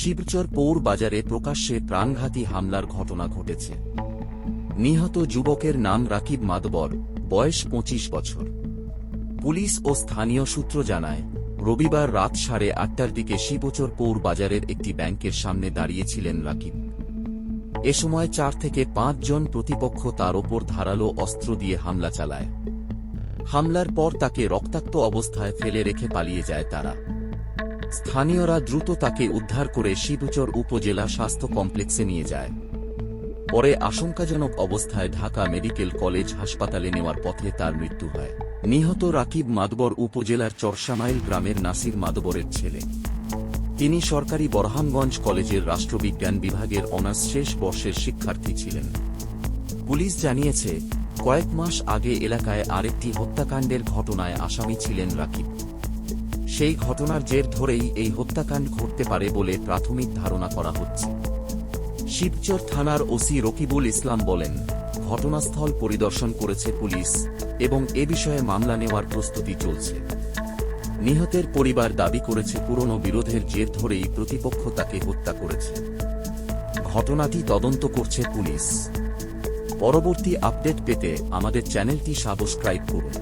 শিবচর পৌর বাজারে প্রকাশ্যে প্রাণঘাতী হামলার ঘটনা ঘটেছে। নিহত যুবকের নাম রাকিব মাদবর, বয়স পঁচিশ বছর। পুলিশ ও স্থানীয় সূত্র জানায়, রবিবার রাত সাড়ে আটটার দিকে শিবচর পৌর বাজারের একটি ব্যাংকের সামনে দাঁড়িয়েছিলেন রাকিব। এ সময় চার থেকে পাঁচ জন প্রতিপক্ষ তার ওপর ধারালো অস্ত্র দিয়ে হামলা চালায়। হামলার পর তাকে রক্তাক্ত অবস্থায় ফেলে রেখে পালিয়ে যায় তারা। স্থানীয়রা দ্রুত তাকে উদ্ধার করে শিবচর উপজেলা স্বাস্থ্য কমপ্লেক্সে নিয়ে যায়। পরে আশঙ্কাজনক অবস্থায় ঢাকা মেডিকেল কলেজ হাসপাতালে নেওয়ার পথে তার মৃত্যু হয়। নিহত রাকিব মাদবর উপজেলার চরসামাইল গ্রামের নাসির মাদবরের ছেলে। তিনি সরকারি বরহানগঞ্জ কলেজের রাষ্ট্রবিজ্ঞান বিভাগের অনার্স শেষ বর্ষের শিক্ষার্থী ছিলেন। পুলিশ জানিয়েছে, কয়েক মাস আগে এলাকায় আরেকটি হত্যাকাণ্ডের ঘটনায় আসামি ছিলেন রাকিব। সেই ঘটনার জের ধরেই এই হত্যাকাণ্ড ঘটতে পারে বলে প্রাথমিক ধারণা করা হচ্ছে। শিবচর থানার ওসি রকিবুল ইসলাম বলেন, ঘটনাস্থল পরিদর্শন করেছে পুলিশ এবং এ বিষয়ে মামলা নেওয়ার প্রস্তুতি চলছে। নিহতের পরিবার দাবি করেছে পুরনো বিরোধের জের ধরেই প্রতিপক্ষ তাকে হত্যা করেছে। ঘটনাটি তদন্ত করছে পুলিশ। পরবর্তী আপডেট পেতে আমাদের চ্যানেলটি সাবস্ক্রাইব করুন।